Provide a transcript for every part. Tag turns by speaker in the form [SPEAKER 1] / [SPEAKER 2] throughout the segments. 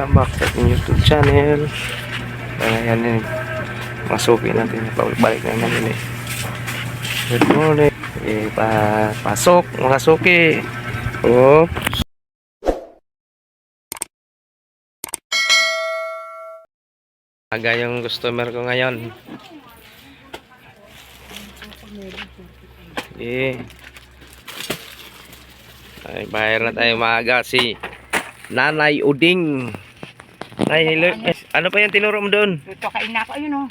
[SPEAKER 1] Welcome back sa ating YouTube channel. Ayan yun. Masukin natin. Balik na namin eh. Good morning. Eh, pa pasok. Mga suki. Oh. Aga yung customer ko ngayon. Eh. Ay, bayar na tayo maaga si Nanay Uding. Nay, hello. Eh, Ano pa yung tinuro mo doon?
[SPEAKER 2] Ito kain na ako, ayun o.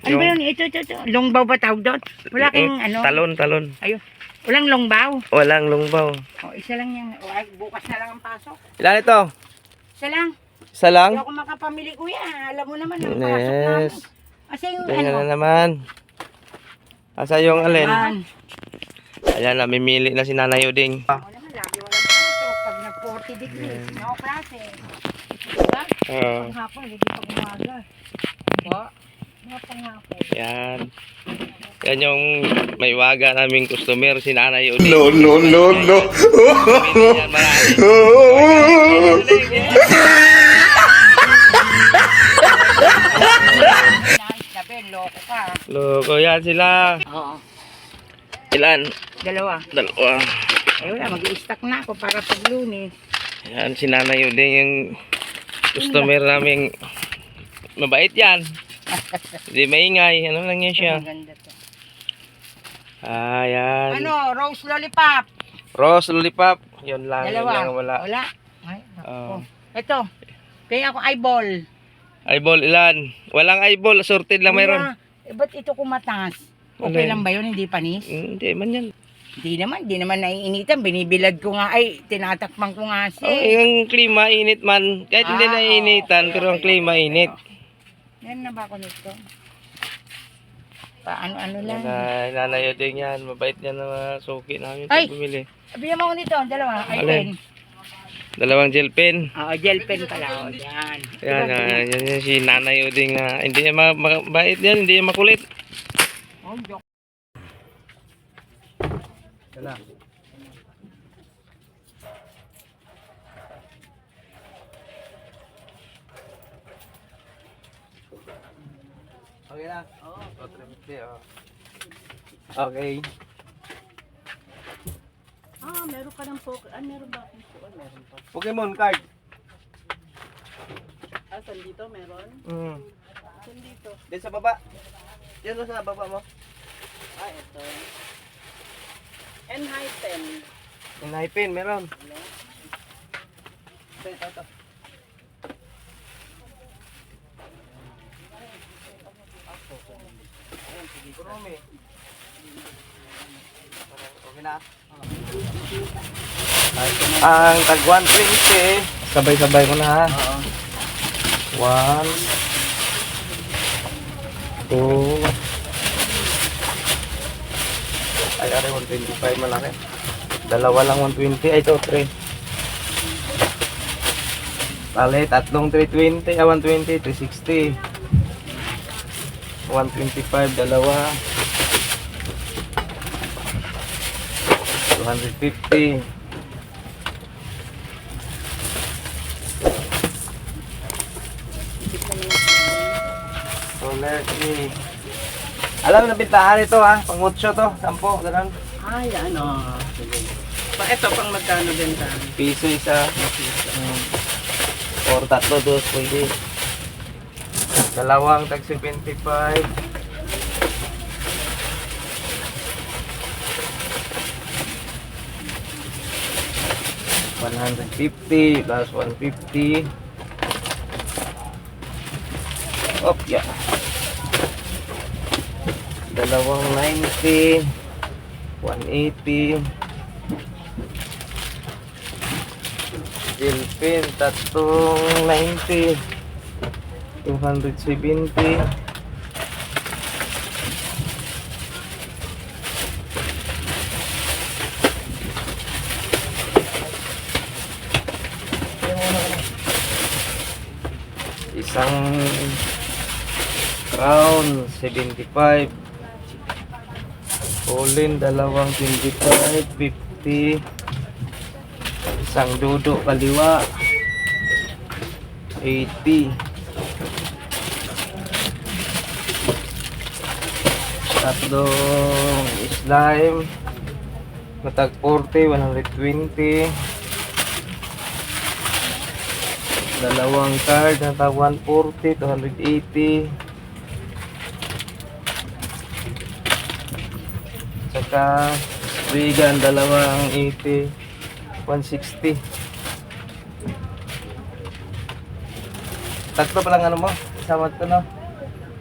[SPEAKER 2] Ano
[SPEAKER 1] Yung-
[SPEAKER 2] ba yun? Ito, ito, ito. Longbaw ba tawag doon? Wala
[SPEAKER 1] Eh,
[SPEAKER 2] ano?
[SPEAKER 1] Talon, talon.
[SPEAKER 2] Ayun. Walang longbaw.
[SPEAKER 1] Walang lungbaw.
[SPEAKER 2] O, isa lang yan. O, ay, bukas na lang ang pasok.
[SPEAKER 1] Ilan ito?
[SPEAKER 2] Isa lang.
[SPEAKER 1] Isa lang?
[SPEAKER 2] Hindi ako makapamili, kuya. Alam mo naman ang pasok
[SPEAKER 1] Yes.
[SPEAKER 2] namin. Kasi yung
[SPEAKER 1] Tingnan
[SPEAKER 2] ano.
[SPEAKER 1] na naman. Asa yung alin?
[SPEAKER 2] Yan.
[SPEAKER 1] Ayan, namimili na si Nanay Uding.
[SPEAKER 2] Ako naman, lagi walang pasok. Pag nag 40 degrees, no klase. Diba?
[SPEAKER 1] Oo.
[SPEAKER 2] Panghapon, hindi pa umaga. Ba? Mga panghapon.
[SPEAKER 1] Yan. Yan yung may waga naming customer, si Nanay Uding.
[SPEAKER 3] No, no, no, no.
[SPEAKER 2] Loko ka.
[SPEAKER 1] Loko yan sila.
[SPEAKER 2] Oo.
[SPEAKER 1] Ilan?
[SPEAKER 2] Dalawa.
[SPEAKER 1] Dalawa.
[SPEAKER 2] Eh wala, mag-i-stack na ako para pag lunes.
[SPEAKER 1] Yan, si Nanay Uding yung customer naming mabait yan. Hindi maingay. Ano lang yan siya.
[SPEAKER 2] Maganda to.
[SPEAKER 1] Ah, yan.
[SPEAKER 2] Ano, rose lollipop.
[SPEAKER 1] Rose Lollipop. Yun lang. Yun
[SPEAKER 2] Dalawa.
[SPEAKER 1] lang wala.
[SPEAKER 2] Wala. Ay.
[SPEAKER 1] Oo.
[SPEAKER 2] Ito. Kaya ako eyeball.
[SPEAKER 1] Eyeball ilan? Walang eyeball. Sorted lang mayroon.
[SPEAKER 2] Eh, ba't ito kumatas? Okay
[SPEAKER 1] Alin?
[SPEAKER 2] lang ba yun? Hindi panis?
[SPEAKER 1] Hindi man yan.
[SPEAKER 2] Hindi naman. Hindi naman naiinitan. Binibilad ko nga. Ay, tinatakpan ko nga siya.
[SPEAKER 1] Oh, yung klima init man. Kahit hindi
[SPEAKER 2] Ah,
[SPEAKER 1] na
[SPEAKER 2] oo.
[SPEAKER 1] initan,
[SPEAKER 2] Okay,
[SPEAKER 1] pero ang
[SPEAKER 2] okay,
[SPEAKER 1] klima
[SPEAKER 2] okay.
[SPEAKER 1] init.
[SPEAKER 2] Yan na ba ako nito? Paano-ano lang.
[SPEAKER 1] Nanay, nanay din yan. Mabait yan na mga suki namin.
[SPEAKER 2] Ay!
[SPEAKER 1] Bumili.
[SPEAKER 2] Sabihan mo ako nito. Dalawa. Ay,
[SPEAKER 1] Alin?
[SPEAKER 2] pen.
[SPEAKER 1] Dalawang gel pen.
[SPEAKER 2] Oo, gel pen pala. O, yan.
[SPEAKER 1] Yan, yan, yan, yan si nanay Uding na hindi yan ma- mabait yan, hindi yan makulit.
[SPEAKER 2] Oh, joke.
[SPEAKER 1] Okay na? Oo. Okay.
[SPEAKER 2] Ah, meron ka ng poke. Ah, meron ba akong? Meron pa.
[SPEAKER 1] Pokemon card.
[SPEAKER 2] Ah, saan dito meron?
[SPEAKER 1] Mm.
[SPEAKER 2] Saan dito?
[SPEAKER 1] Din sa baba. Yan sa baba mo.
[SPEAKER 2] Ah, ito.
[SPEAKER 1] And high pen.
[SPEAKER 2] And high pen,
[SPEAKER 1] meron. Ito, ito, Ang tag 120, sabay-sabay ko na ha. Oo. 1 2 125 malaki. Dalawa lang 120, ay ito 3. Bale, tatlong 320, ah 120, 360. 125, dalawa. 250. So, let me... Alam na bintahan ito ha, pang 8 to, 10, ganun.
[SPEAKER 2] Ay, ano. Pa, ito, pang magkano benta?
[SPEAKER 1] Piso isa. Hmm. Or tatlo, dos, pwede. Dalawang tag 75. One hundred fifty plus one fifty. Oh, yeah. Dalawang ninety. One eighty. Philippine, tatlong 90 270 Isang crown 75 Colin dalawang 25 50 Isang dudo kaliwa 80. Tatlong slime. Matag 40, 120. Dalawang card, natag 140, 280. Saka vegan, dalawang 80, 160. Tatlo pa lang ano mo? Isama ko no?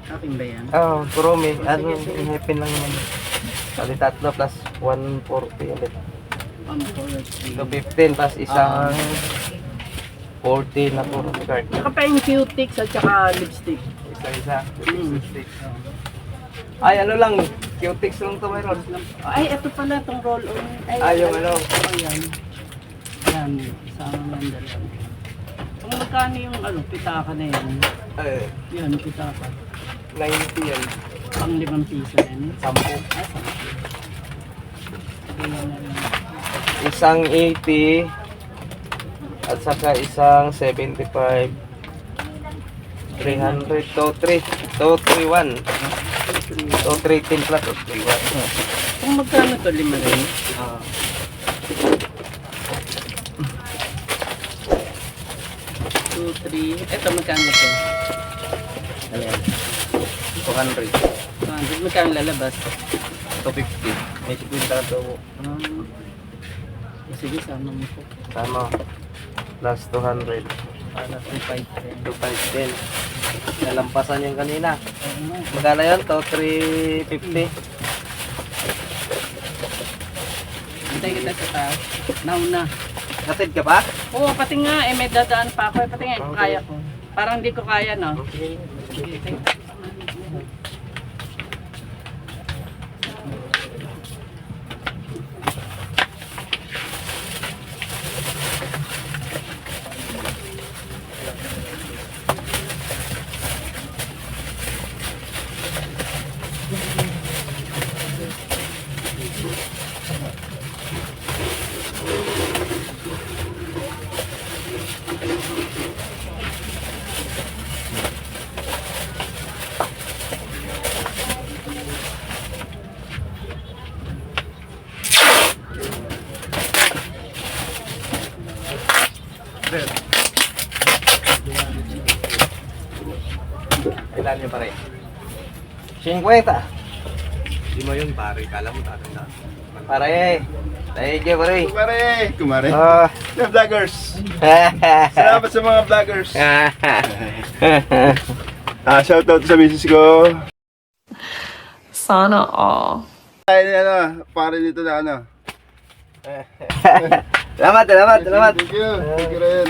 [SPEAKER 3] Aking ba yan?
[SPEAKER 1] Oo, oh, kurumi. Ano, inhipin lang naman. Kali tatlo plus 140 ulit.
[SPEAKER 3] Ang quality.
[SPEAKER 1] So 15 plus isang 40 na puro card.
[SPEAKER 3] Saka pa yung cutics at saka lipstick.
[SPEAKER 1] Isa-isa.
[SPEAKER 3] Mm.
[SPEAKER 1] Ay, ano lang, Qtix lang to mayroon.
[SPEAKER 3] Ay, ito pala itong roll-on.
[SPEAKER 1] Ay, yung ano.
[SPEAKER 3] Oh, yan. Yan, isama lang dalawa. Kung magkano yung ano, pitaka na yan.
[SPEAKER 1] Eh,
[SPEAKER 3] Yan, pitaka.
[SPEAKER 1] 90 yan.
[SPEAKER 3] Pang limang piso yan.
[SPEAKER 1] Sampo.
[SPEAKER 3] Ah, na lang.
[SPEAKER 1] Isang 80 at saka isang 75 300 to 3 to 31 to 310 plus to 31
[SPEAKER 3] Kung magkano to, lima rin.
[SPEAKER 1] Ah.
[SPEAKER 3] Two, three. Ito, magkano to?
[SPEAKER 1] Ayan. 200
[SPEAKER 3] Ah, magkano lalabas?
[SPEAKER 1] to 50 may 50 to
[SPEAKER 3] Ah, eh, sige, sama mo po.
[SPEAKER 1] tama plus 200
[SPEAKER 3] Para 3,510.
[SPEAKER 1] to 510 nalampasan yung kanina magkano yun to 350
[SPEAKER 3] Hintay kita sa taas. Nauna.
[SPEAKER 1] Hatid ka ba?
[SPEAKER 3] Oo, pati nga, eh, may dadaan pa ako. eh, Pati nga, eh, kaya ko. Parang hindi ko kaya, no?
[SPEAKER 1] Okay. Ilan niyo pare? 50
[SPEAKER 4] Di mo yun, pare. Kala mo tatanda.
[SPEAKER 1] Pare Thank you pare
[SPEAKER 4] Kumare! Kumare!
[SPEAKER 1] Ah.
[SPEAKER 4] The vloggers! Salamat sa mga vloggers! Ah, shoutout sa misis ko.
[SPEAKER 5] Sana all.
[SPEAKER 4] Ay, ano, pare dito na ano.
[SPEAKER 1] Salamat, salamat, salamat.
[SPEAKER 4] Thank you. Thank you rin.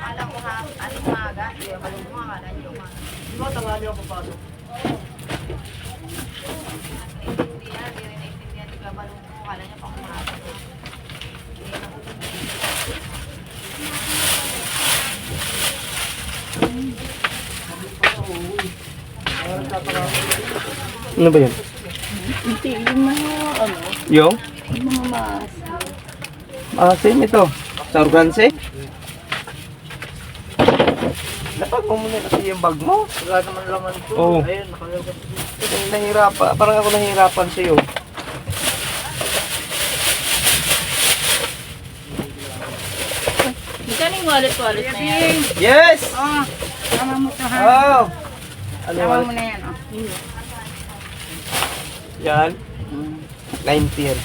[SPEAKER 2] Alam ko ha, ano umaga, hindi ako umaga, hindi umaga. Di ba tangali ako papasok? Hindi yan, hindi rin naintindihan ni Gabalong ko, kala niya pang umaga.
[SPEAKER 1] Ano ba yun?
[SPEAKER 3] Hindi, yung mga, ano,
[SPEAKER 1] Yung?
[SPEAKER 3] yung mga mas.
[SPEAKER 1] Ah, same ito. Sa organse? Dapat mo muna kasi yung bag mo.
[SPEAKER 3] Wala naman laman ko.
[SPEAKER 1] Oo.
[SPEAKER 3] Ayun, nakalagay.
[SPEAKER 1] Nahirapan, parang ako nahirapan sa'yo.
[SPEAKER 3] Magkano yung wallet-wallet na yan?
[SPEAKER 1] Yes!
[SPEAKER 2] Oh, tama mo to ha.
[SPEAKER 1] Oh! Ano
[SPEAKER 2] Tama
[SPEAKER 1] yun?
[SPEAKER 2] mo na yan, oh.
[SPEAKER 1] Yan.
[SPEAKER 3] Hmm.
[SPEAKER 1] 90 yan.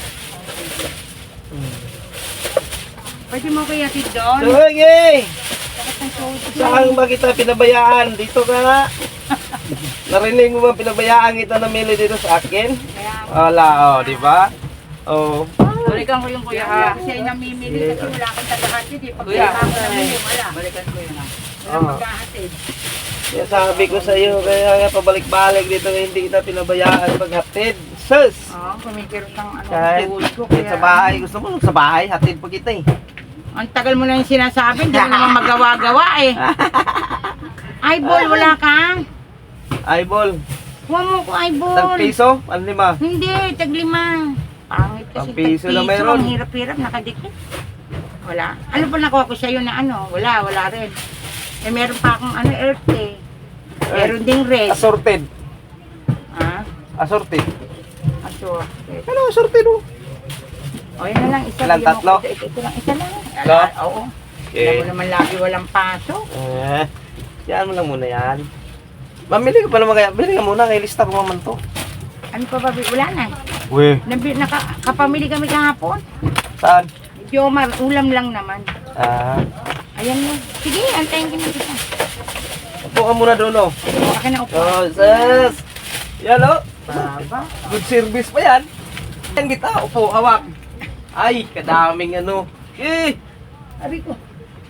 [SPEAKER 2] Pwede mo kaya si John?
[SPEAKER 1] Sige! Saan ba kita pinabayaan? Dito ka nga. Narinig mo ba pinabayaan kita na mili dito sa akin? Wala, oh, di ba? Oh.
[SPEAKER 3] Balikan ko yung kuya.
[SPEAKER 2] kaya kasi ay namimili kasi wala kang tagahatid eh. Pag
[SPEAKER 3] Kuya,
[SPEAKER 2] wala.
[SPEAKER 3] Balikan ko yun ah.
[SPEAKER 2] Wala
[SPEAKER 1] Ah. Kaya sabi ko sa iyo, kaya nga pabalik-balik dito na hindi kita pinabayaan paghatid. Sus!
[SPEAKER 2] Oo, kumikirot ng ano,
[SPEAKER 1] Kahit,
[SPEAKER 2] tuhod ko.
[SPEAKER 1] kahit
[SPEAKER 2] Kaya,
[SPEAKER 1] sa bahay, gusto mo sa bahay, hatid pa kita eh.
[SPEAKER 2] Ang tagal mo na yung sinasabi, hindi mo naman magawa-gawa eh. Bol, wala ka?
[SPEAKER 1] Eyeball,
[SPEAKER 2] Huwag mo ko,
[SPEAKER 1] tag piso, ano lima?
[SPEAKER 2] Hindi, taglima. Pangit kasi
[SPEAKER 1] Ang piso lang
[SPEAKER 2] tagpiso,
[SPEAKER 1] meron.
[SPEAKER 2] Ang hirap-hirap, nakadikit. Wala. Ano pa nakuha ko sa'yo na ano? Wala, wala rin. Eh, meron pa akong ano, earth eh. Meron ding red.
[SPEAKER 1] Assorted.
[SPEAKER 2] Ah,
[SPEAKER 1] Assorted.
[SPEAKER 2] aso.
[SPEAKER 1] Ano assorted oh?
[SPEAKER 2] O, yun na lang. Isa mo
[SPEAKER 1] tatlo?
[SPEAKER 2] ko. Ito, ito, ito lang. Isa lang.
[SPEAKER 1] Ito?
[SPEAKER 2] Ala, Oo.
[SPEAKER 1] Okay.
[SPEAKER 2] Alam mo naman lagi walang pasok.
[SPEAKER 1] Eh, yan mo lang muna yan. Mamili ka pa naman kaya. Bili ka muna, kay lista ko naman to.
[SPEAKER 2] Ano pa ba? Wala na.
[SPEAKER 1] Uy.
[SPEAKER 2] Nabi, naka, kapamili kami kahapon.
[SPEAKER 1] Saan?
[SPEAKER 2] Medyo mar, ulam lang naman.
[SPEAKER 1] Ah,
[SPEAKER 2] Ayan mo. Sige, antayin kita.
[SPEAKER 1] Upo ka muna doon oh.
[SPEAKER 2] Akin na upo.
[SPEAKER 1] Oh, sis! Yan oh.
[SPEAKER 2] Baba.
[SPEAKER 1] Good service pa yan. Yan kita, upo, hawak. Ay, kadaming ano. Eh,
[SPEAKER 2] Sabi ko.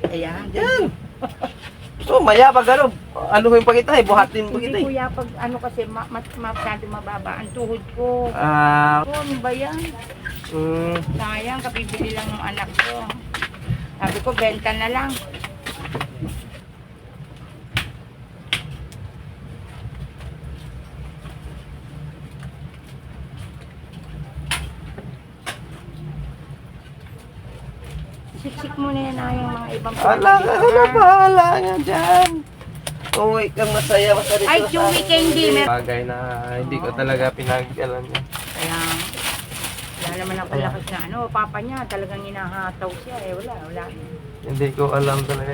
[SPEAKER 2] Ayan.
[SPEAKER 1] yan. So, maya pag ano, ano yung pakita eh, buhatin mo kita
[SPEAKER 2] Hindi
[SPEAKER 1] eh.
[SPEAKER 2] kuya, pag ano kasi, ma ma masyado mababa ang tuhod ko.
[SPEAKER 1] Ah,
[SPEAKER 2] Oh, ano ba yan?
[SPEAKER 1] mm,
[SPEAKER 2] Sayang, kapibili lang ng anak ko. Sabi ko, benta na lang. Siksik mo na yan ah, yung mga ibang
[SPEAKER 1] wala ka na bahala nga dyan. Uwi kang masaya, masaya
[SPEAKER 2] Ay, Chewy Candy, mer-
[SPEAKER 1] Bagay na hindi ko talaga pinag-alam niya.
[SPEAKER 2] Kaya, wala naman ako lakas na ano, papa niya, talagang hinahataw siya eh, wala, wala.
[SPEAKER 1] Hindi ko alam talaga.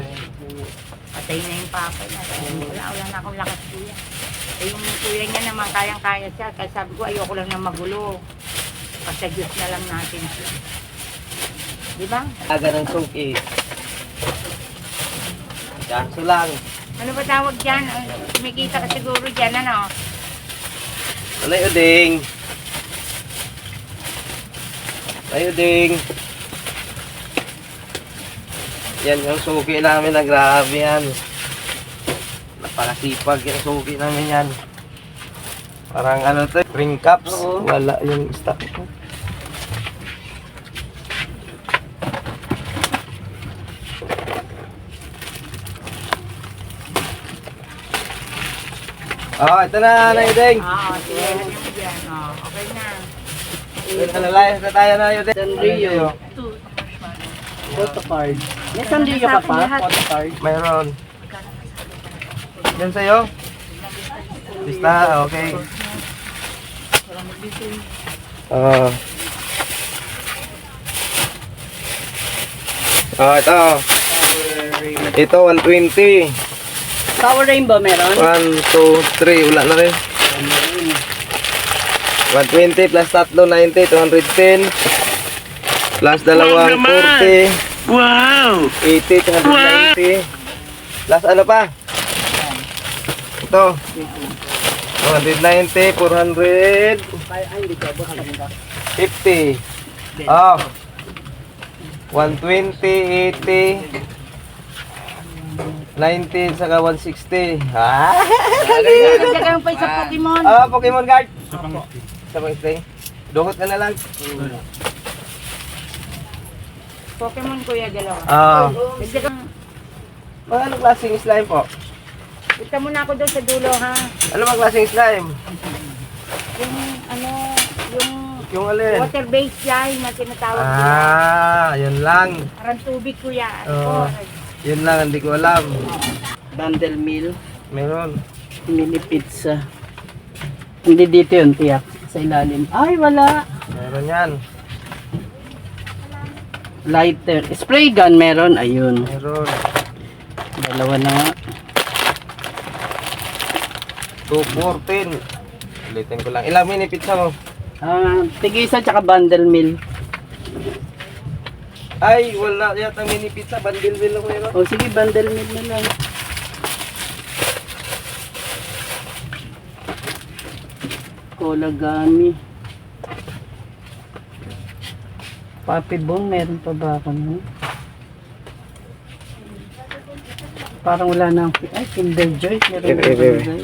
[SPEAKER 2] Patay na yung papa niya, kaya wala, wala na akong lakas kuya. Eh, yung kuya niya naman, kayang-kaya siya, kaya sabi ko, ayoko lang na magulo. Diyos na lang natin siya. Di ba?
[SPEAKER 1] Aga ng suki. Kaso lang.
[SPEAKER 2] Ano ba tawag dyan? Ay, Kumikita ka siguro dyan, ano?
[SPEAKER 1] Wala yung ding. Wala yung ding. Yan yung suki namin na grabe yan. Napakasipag yung suki namin yan. Parang ano to, ring cups.
[SPEAKER 3] Oo.
[SPEAKER 1] Wala yung stock Oh, ito na, na yung ding.
[SPEAKER 2] Oo, sige, ano mo dyan. Oh, okay na.
[SPEAKER 1] Nalayas na tayo na yun.
[SPEAKER 3] Sanrio. Photo card. May Sanrio ka pa? Photo card.
[SPEAKER 1] Mayroon. Yan sa'yo? Lista, okay. Oo. Oh, ito. Ito, 120.
[SPEAKER 3] Power Rainbow meron?
[SPEAKER 1] 1, 2, 3. Wala na rin. 120 plus tatlo, 90, 210. Plus dalawang 40.
[SPEAKER 4] Wow!
[SPEAKER 1] 80, 290. Plus ano pa? Ito. 290, 400.
[SPEAKER 3] Ay, ay, hindi ka. Baka lang ka.
[SPEAKER 1] 50. Oh. 120, 80, 90, saka 160. Ah!
[SPEAKER 2] Dagdagan pa sa Pokemon.
[SPEAKER 1] Ah, Pokemon card. Sa mga stay. Duhot ka na lang.
[SPEAKER 2] Pokemon kuya, dalawa.
[SPEAKER 1] Ah.
[SPEAKER 2] Dagdagan.
[SPEAKER 1] Mga anong klaseng slime po?
[SPEAKER 2] Punta muna ako doon sa dulo, ha?
[SPEAKER 1] Ano bang klaseng slime?
[SPEAKER 2] Yung, ano, yung
[SPEAKER 1] Yung alin?
[SPEAKER 2] water-based slime na tinatawag.
[SPEAKER 1] Ah, yun lang.
[SPEAKER 2] Parang tubig, kuya. Ano
[SPEAKER 1] Oo.
[SPEAKER 2] po?
[SPEAKER 1] Yun lang, hindi ko alam.
[SPEAKER 3] Bundle meal.
[SPEAKER 1] Meron.
[SPEAKER 3] Mini pizza. Hindi dito yun, tiyak. Sa ilalim. Ay, wala.
[SPEAKER 1] Meron yan.
[SPEAKER 3] Lighter. Spray gun meron. Ayun.
[SPEAKER 1] Meron.
[SPEAKER 3] Dalawa na nga.
[SPEAKER 1] 214. Ulitin ko lang. Ilang mini pizza mo?
[SPEAKER 3] Ah, tigisa tsaka bundle meal.
[SPEAKER 1] Ay, wala yata mini pizza. Bandil bill ako yun.
[SPEAKER 3] O sige, bundle meal na lang. Kolagami. Papi Bong, meron pa ba ako nun? Parang wala na ang... Ay, Kinder Joy. Meron
[SPEAKER 1] Eh,
[SPEAKER 3] na
[SPEAKER 1] eh,
[SPEAKER 3] Kinder
[SPEAKER 1] eh.
[SPEAKER 3] Joy.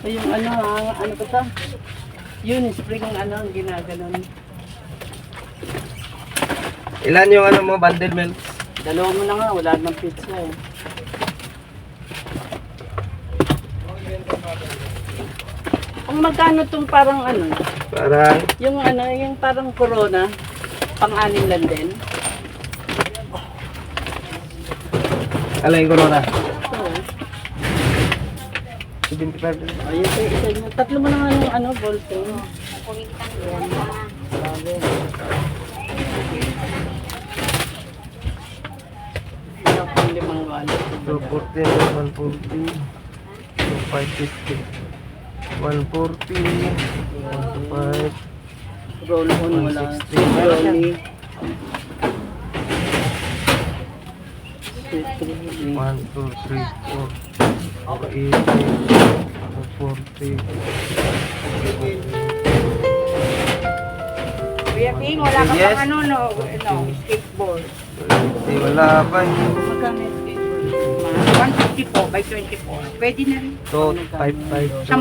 [SPEAKER 3] Ay, yung ano, ah, ano ba ito? Yun, spring ano, ang ginaganon.
[SPEAKER 1] Ilan yung ano mo, bundle milk?
[SPEAKER 3] Dalawa mo na nga, wala nang pizza eh. Ang magkano tong parang ano,
[SPEAKER 1] Parang,
[SPEAKER 3] yung ano, yung parang corona, pang-anim lang din.
[SPEAKER 1] ala yung corona?
[SPEAKER 3] Oo.
[SPEAKER 1] 75 din.
[SPEAKER 3] Ayun, isa, isa, isa. Tatlo mo na nga yung ano, volting. Wala pang limang wallet.
[SPEAKER 1] 240, 140, 550, 140, 145,
[SPEAKER 3] Roll on, wala.
[SPEAKER 1] 160.
[SPEAKER 3] Rolly.
[SPEAKER 1] 1, 2, 3, 4, 480, 440,
[SPEAKER 2] Kuya Ping, wala ka
[SPEAKER 1] Yes.
[SPEAKER 2] pang ano, no, no, skateboard.
[SPEAKER 1] Hindi, wala pa eh.
[SPEAKER 3] Magkano yung skateboard?
[SPEAKER 2] 150 po by 24. Pwede na rin.
[SPEAKER 1] So, 5, 5.
[SPEAKER 2] 10. 10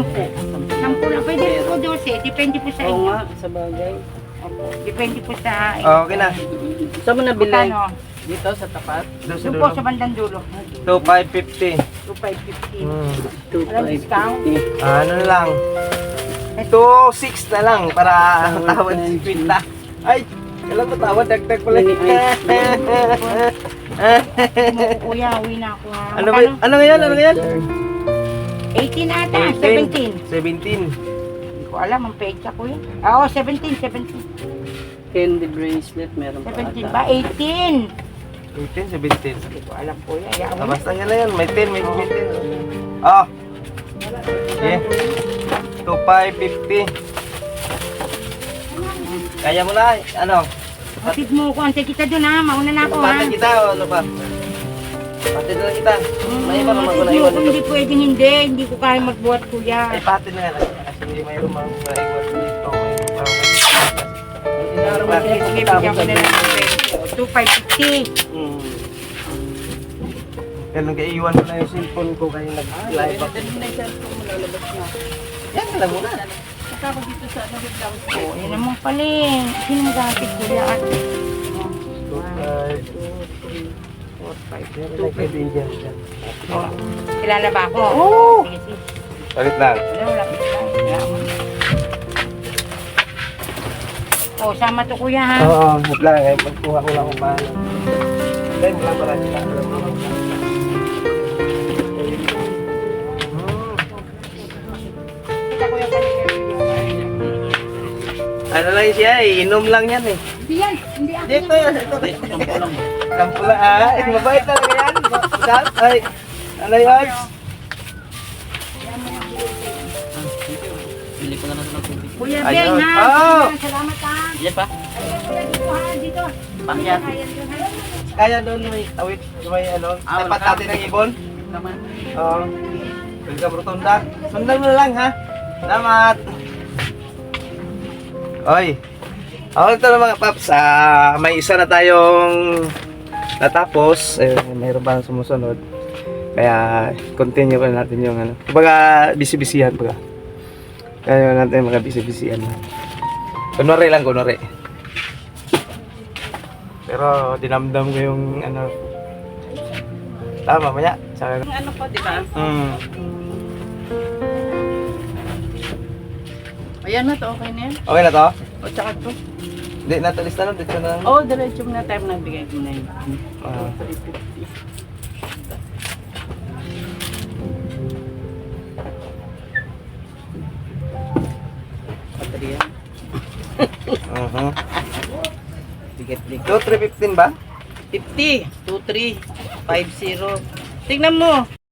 [SPEAKER 2] lang. Pwede rin po 12. Depende po sa
[SPEAKER 3] Oo
[SPEAKER 2] inyo.
[SPEAKER 3] nga, sa bagay.
[SPEAKER 2] Opo. Depende po sa
[SPEAKER 1] Oh, okay na.
[SPEAKER 3] Saan mo nabili?
[SPEAKER 2] Magkano?
[SPEAKER 3] Dito sa tapat?
[SPEAKER 1] Doon sa
[SPEAKER 2] Doon po
[SPEAKER 1] dulo.
[SPEAKER 2] sa bandang dulo.
[SPEAKER 1] 2,550.
[SPEAKER 2] 2,550.
[SPEAKER 1] Hmm.
[SPEAKER 2] Walang discount?
[SPEAKER 1] Ano lang. 2,6 na lang para tawad si Quinta. Ay, kailan ba tawad? Dagdag pala.
[SPEAKER 3] Ice
[SPEAKER 2] Mo, kuya, uwi na ako ha.
[SPEAKER 1] ano ba? Ano ngayon? Ano ngayon?
[SPEAKER 2] 18 ata, 17.
[SPEAKER 1] 17.
[SPEAKER 2] Hindi ko alam ang pecha ko yun. Oo, 17, 17.
[SPEAKER 3] Candy bracelet, meron pa
[SPEAKER 2] 17
[SPEAKER 3] ata.
[SPEAKER 2] ba? 18.
[SPEAKER 1] 18, 17.
[SPEAKER 2] Hindi ko alam kuya. Ayaw
[SPEAKER 1] Ah, basta yan na yan. May 10, may 10. Oh. Yeah. 2,550. Kaya mo na. Ano?
[SPEAKER 2] Hatid mo ko. Antay kita doon ha. Mauna na ako ha.
[SPEAKER 1] Patay kita o ano pa? Patay na kita. May iba naman ko na
[SPEAKER 2] mo
[SPEAKER 1] iwan.
[SPEAKER 2] Hindi pwedeng hindi. Hindi ko kaya magbuhat kuya.
[SPEAKER 1] Ay, patay na nga. Kasi hindi mayroon mga maiwan dito.
[SPEAKER 2] Sige, sige, bigyan ko na lang ng peso. 2,550.
[SPEAKER 1] Hmm. Kaya nung kaiwan ko na yung cellphone ko kaya nag-live.
[SPEAKER 3] Dali na yung cellphone mo, lalabas na.
[SPEAKER 1] Yan ka lang muna.
[SPEAKER 3] Saka ako dito sa ano, lang.
[SPEAKER 2] Oh, yan naman pala eh. Sino maghatid kuya? At,
[SPEAKER 1] Yan lang pwede dyan.
[SPEAKER 2] oh, kilala ba ako?
[SPEAKER 1] Oo.
[SPEAKER 2] Sige, sige.
[SPEAKER 1] Salit lang.
[SPEAKER 2] Wala, wala. Wala. Oh, sama to kuya ha.
[SPEAKER 1] Oo, lang. Eh, magkuha ko lang kung paano. Then, wala pala sila. Hmm. Ano lang siya eh, inom lang yan eh.
[SPEAKER 2] Hindi yan. Hindi ako.
[SPEAKER 1] Dito yan, ito. Kampula ah, eh, mabait talaga yan. Saan? Ay, ano yun?
[SPEAKER 3] Bili ko na lang ng tubig.
[SPEAKER 2] Kuya. Beng ha.
[SPEAKER 1] Oh.
[SPEAKER 2] Salamat ha.
[SPEAKER 3] Yan pa?
[SPEAKER 2] Dito ha. Dito.
[SPEAKER 3] Pakyat.
[SPEAKER 1] Kaya doon may awit, may ano,
[SPEAKER 3] Ah,
[SPEAKER 1] tapat natin ng ibon.
[SPEAKER 3] Naman.
[SPEAKER 1] Oo. Welcome rotunda. Sundan mo lang ha. Salamat. Oy. Ako ito na mga paps. Ah, may isa na tayong natapos. Eh, mayroon pa sumusunod. Kaya continue pa natin yung ano. Kumbaga busy-busyhan pa. Kaya natin mga busy-busyhan. Kunwari lang, kunwari. Pero dinamdam ko yung ano. Tama. Tsaka,
[SPEAKER 3] Ang ano pa, di ba?
[SPEAKER 1] mm.
[SPEAKER 3] Ayan na to, okay na yan.
[SPEAKER 1] Okay na to?
[SPEAKER 3] O, tsaka to.
[SPEAKER 1] Hindi, natalis na lang. Dito na lang.
[SPEAKER 3] Oo, oh, diretso mo na tayo nagbigay ko na yun.
[SPEAKER 1] Ah.
[SPEAKER 3] 350. Baterya.
[SPEAKER 1] Uh-huh.
[SPEAKER 3] Bigat-bigat.
[SPEAKER 1] So, 315 ba?
[SPEAKER 3] 50, 23, 50. Tingnan mo.